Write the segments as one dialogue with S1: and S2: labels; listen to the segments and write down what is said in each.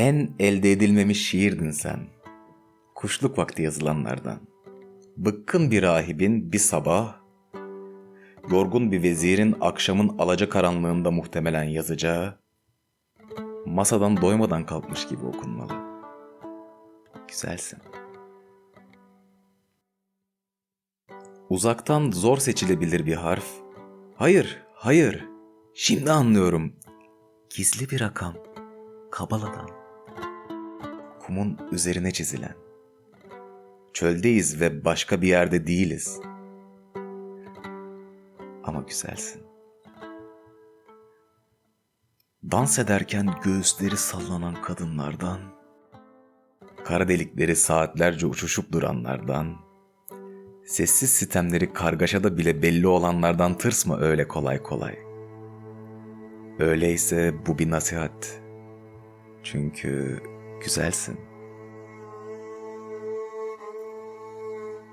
S1: En elde edilmemiş şiirdin sen. Kuşluk vakti yazılanlardan. Bıkkın bir rahibin bir sabah, yorgun bir vezirin akşamın alaca karanlığında muhtemelen yazacağı, masadan doymadan kalkmış gibi okunmalı. Güzelsin. Uzaktan zor seçilebilir bir harf. Hayır, hayır. Şimdi anlıyorum. Gizli bir rakam. Kabala'dan. Kumun üzerine çizilen. Çöldeyiz ve başka bir yerde değiliz. Ama güzelsin. Dans ederken göğüsleri sallanan kadınlardan, kara delikleri saatlerce uçuşup duranlardan, sessiz sitemleri kargaşada bile belli olanlardan tırsma öyle kolay kolay. Öyleyse bu bir nasihat. Çünkü güzelsin.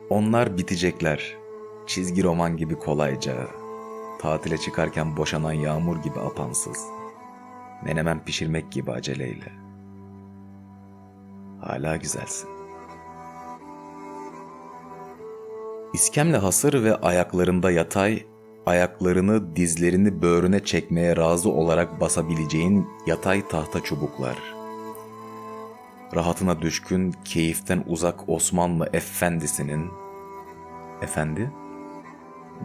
S1: Onlar bitecekler. Çizgi roman gibi kolayca. Tatile çıkarken boşanan yağmur gibi apansız. Menemen pişirmek gibi aceleyle. Hala güzelsin. İskemle hasır ve ayaklarında yatay, ayaklarını dizlerini böğrüne çekmeye razı olarak basabileceğin yatay tahta çubuklar. Rahatına düşkün, keyiften uzak Osmanlı efendisinin, efendi,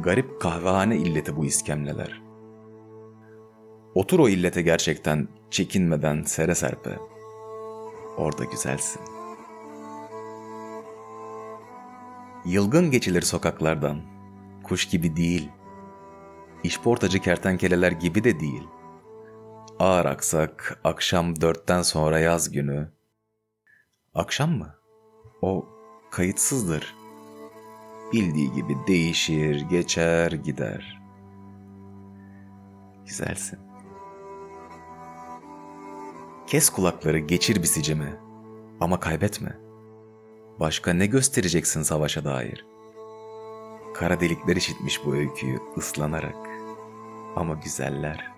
S1: garip kahvehane illeti bu iskemleler. Otur o illete gerçekten çekinmeden sere serpe. Orada güzelsin. Yılgın geçilir sokaklardan. Kuş gibi değil. İşportacı kertenkeleler gibi de değil. Ağır aksak akşam dörtten sonra yaz günü. Akşam mı? O kayıtsızdır. Bildiği gibi değişir, geçer, gider. Güzelsin. Kes kulakları geçir bisicimi ama kaybetme. Başka ne göstereceksin savaşa dair? Kara delikler işitmiş bu öyküyü ıslanarak. Ama güzeller.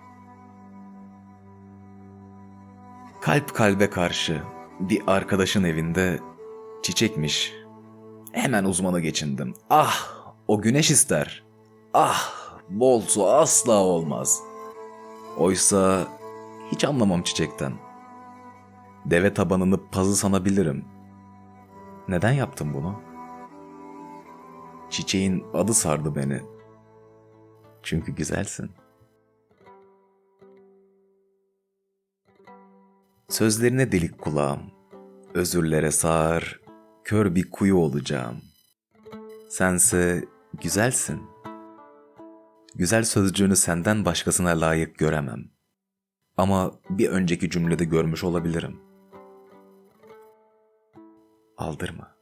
S1: Kalp kalbe karşı bir arkadaşın evinde çiçekmiş. Hemen uzmana geçindim. Ah o güneş ister. Ah bol su asla olmaz. Oysa hiç anlamam çiçekten. Deve tabanını pazı sanabilirim. Neden yaptım bunu? Çiçeğin adı sardı beni. Çünkü güzelsin. Sözlerine delik kulağım. Özürlere sağır, kör bir kuyu olacağım. Sense güzelsin. Güzel sözcüğünü senden başkasına layık göremem. Ama bir önceki cümlede görmüş olabilirim. Aldırma.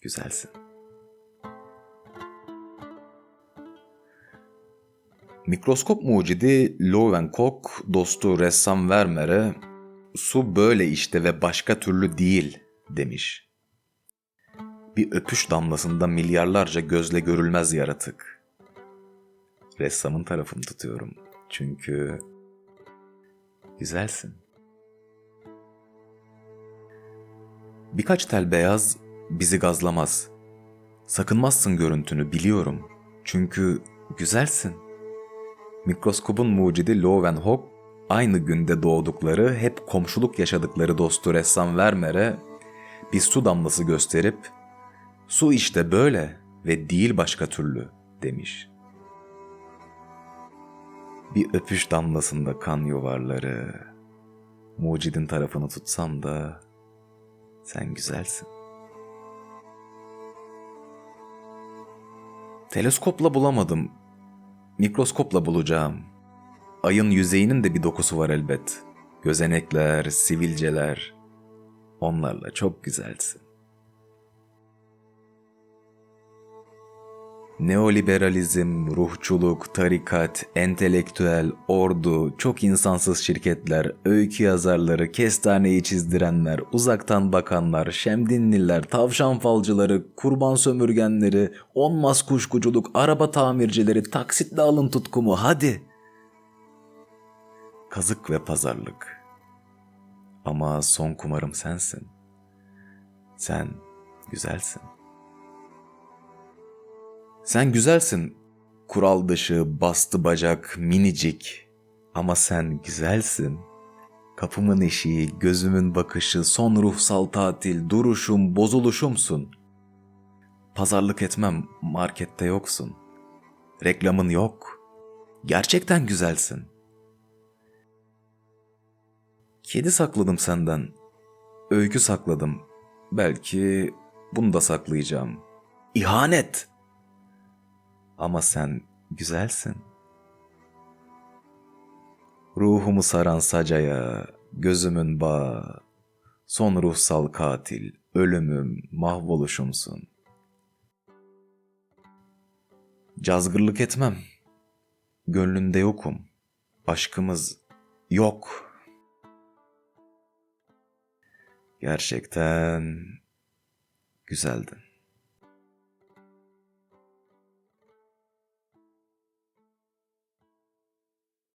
S1: Güzelsin. Mikroskop mucidi Leeuwenhoek dostu ressam Vermeer'e su böyle işte ve başka türlü değil demiş. Bir öpüş damlasında milyarlarca gözle görülmez yaratık. Ressamın tarafını tutuyorum. Çünkü güzelsin. Birkaç tel beyaz bizi gazlamaz. Sakınmazsın görüntünü biliyorum. Çünkü güzelsin. Mikroskopun mucidi Leeuwenhoek aynı günde doğdukları, hep komşuluk yaşadıkları dostu ressam Vermeer'e bir su damlası gösterip su işte böyle ve değil başka türlü demiş. Bir öpüş damlasında kan yuvarları. Mucidin tarafını tutsam da sen güzelsin. Teleskopla bulamadım. Mikroskopla bulacağım. Ayın yüzeyinin de bir dokusu var elbet. Gözenekler, sivilceler. Onlarla çok güzelsin. Neoliberalizm, ruhçuluk, tarikat, entelektüel, ordu, çok insansız şirketler, öykü yazarları, kestaneyi çizdirenler, uzaktan bakanlar, şemdinliler, tavşan falcıları, kurban sömürgenleri, onmaz kuşkuculuk, araba tamircileri, taksitle alın tutkumu hadi. Kazık ve pazarlık. Ama son kumarım sensin. Sen güzelsin. Sen güzelsin. Kural dışı, bastı bacak, minicik. Ama sen güzelsin. Kapımın eşiği, gözümün bakışı, son ruhsal tatil, duruşum, bozuluşumsun. Pazarlık etmem, markette yoksun. Reklamın yok. Gerçekten güzelsin. Kedi sakladım senden. Öykü sakladım. Belki bunu da saklayacağım. İhanet. Ama sen güzelsin. Ruhumu saran sacaya, gözümün bağı, son ruhsal katil, ölümüm, mahvoluşumsun. Cazgırlık etmem. Gönlünde yokum. Aşkımız yok. Gerçekten güzeldin.